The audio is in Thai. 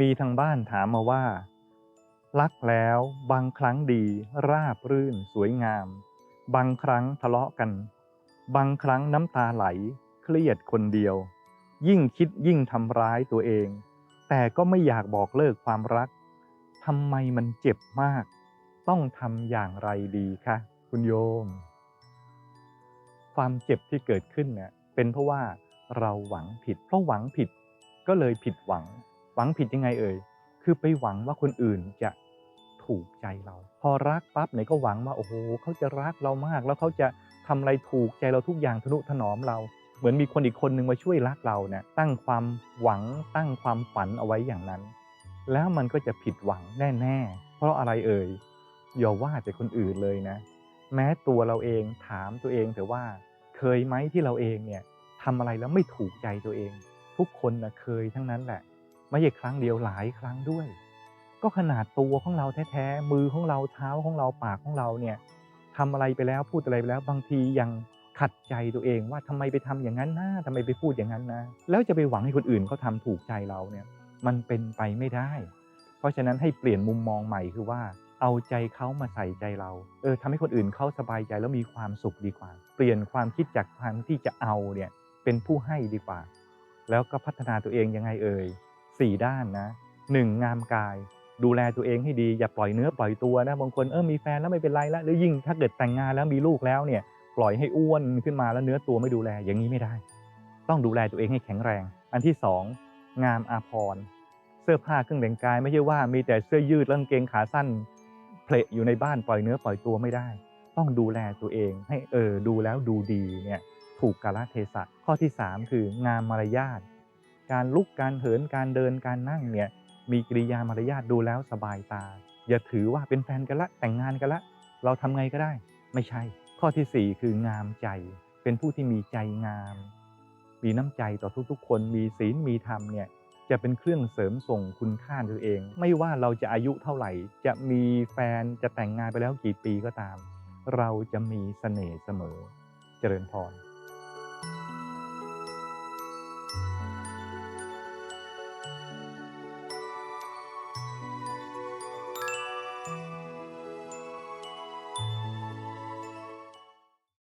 มีทางบ้านถามมาว่า รักแล้วบางครั้งดีราบรื่นสวยงาม บางครั้งทะเลาะกัน บางครั้งน้ำตาไหล เครียดคนเดียว ยิ่งคิดยิ่งทำร้ายตัวเอง แต่ก็ไม่อยากบอกเลิกความรักทำไมมันเจ็บมาก ต้องทำอย่างไรดีคะคุณโยม ความเจ็บที่เกิดขึ้นเนี่ยเป็นเพราะว่าเราหวังผิด เพราะหวังผิดก็เลยผิดหวัง หวังผิดยังไงเอ่ย คือไปหวังว่าคนอื่นจะถูกใจเรา พอรักปั๊บไหนก็หวังว่าโอ้โหเขาจะรักเรามาก แล้วเขาจะทำอะไรถูกใจเราทุกอย่างทนุถนอมเรา เหมือนมีคนอีกคนนึงมาช่วยรักเราเนี่ยตั้งความหวังตั้งความฝันเอาไว้อย่างนั้น แล้วมันก็จะผิดหวังแน่ๆ เพราะอะไรเอ่ยอย่าว่าแต่คนอื่นเลยนะ แม้ตัวเราเองถามตัวเองแต่ว่า เคยไหมที่เราเองเนี่ยทำอะไรแล้วไม่ถูกใจตัวเอง ทุกคนนะเคยทั้งนั้นแหละ ไม่ใช่ครั้งเดียวหลายครั้งด้วย ก็ขนาดตัวของเราแท้ๆมือของเราเท้าของเราปากของเราเนี่ยทำอะไรไปแล้วพูดอะไรไปแล้ว บางทียังขัดใจตัวเองว่าทำไมไปทำอย่างนั้นนะทำไมไปพูดอย่างนั้นนะ แล้วจะไปหวังให้คนอื่นเขาทำถูกใจเราเนี่ย มันเป็นไปไม่ได้ เพราะฉะนั้นให้เปลี่ยนมุมมองใหม่คือว่า เอาใจเขามาใส่ใจเรา เออทำให้คนอื่นเขาสบายใจแล้วมีความสุขดีกว่า เปลี่ยนความคิดจากความที่จะเอาเนี่ยเป็นผู้ให้ดีกว่า แล้วก็พัฒนาตัวเองยังไงเอ่ย สี่ด้านนะหนึ่งงามกาย ดูแลตัวเองให้ดีอย่าปล่อยเนื้อปล่อยตัวนะบางคนเออมีแฟนแล้วไม่เป็นไรแล้วหรือยิ่งถ้าเกิดแต่งงานแล้วมีลูกแล้วเนี่ย ปล่อยให้อ้วนขึ้นมาแล้วเนื้อตัวไม่ดูแลอย่างนี้ไม่ได้ ต้องดูแลตัวเองให้แข็งแรง อันที่สองงามอาภรณ์เสื้อผ้าเครื่องแต่งกาย ไม่ใช่ว่ามีแต่เสื้อยืดแล้วกางเกงขาสั้นเพลอยู่ในบ้านปล่อยเนื้อปล่อยตัวไม่ได้ ต้องดูแลตัวเองให้เออดูแล้วดูดีเนี่ยถูกกาลเทศะข้อที่สามคืองามมารยาท การลุกการเหินการเดินการนั่งเนี่ยมีกิริยามารยาทดูแล้วสบายตา อย่าถือว่าเป็นแฟนกันละแต่งงานกันละ เราทำไงก็ได้ ไม่ใช่ ข้อที่สี่คืองามใจ เป็นผู้ที่มีใจงาม มีน้ำใจต่อทุกๆ คนมีศีลมีธรรมเนี่ยจะเป็นเครื่องเสริมส่งคุณค่าตัวเอง ไม่ว่าเราจะอายุเท่าไหร่ จะมีแฟนจะแต่งงานไปแล้วกี่ปีก็ตาม เราจะมีเสน่ห์เสมอ เจริญพร